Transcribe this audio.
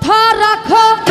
কথা রাখো।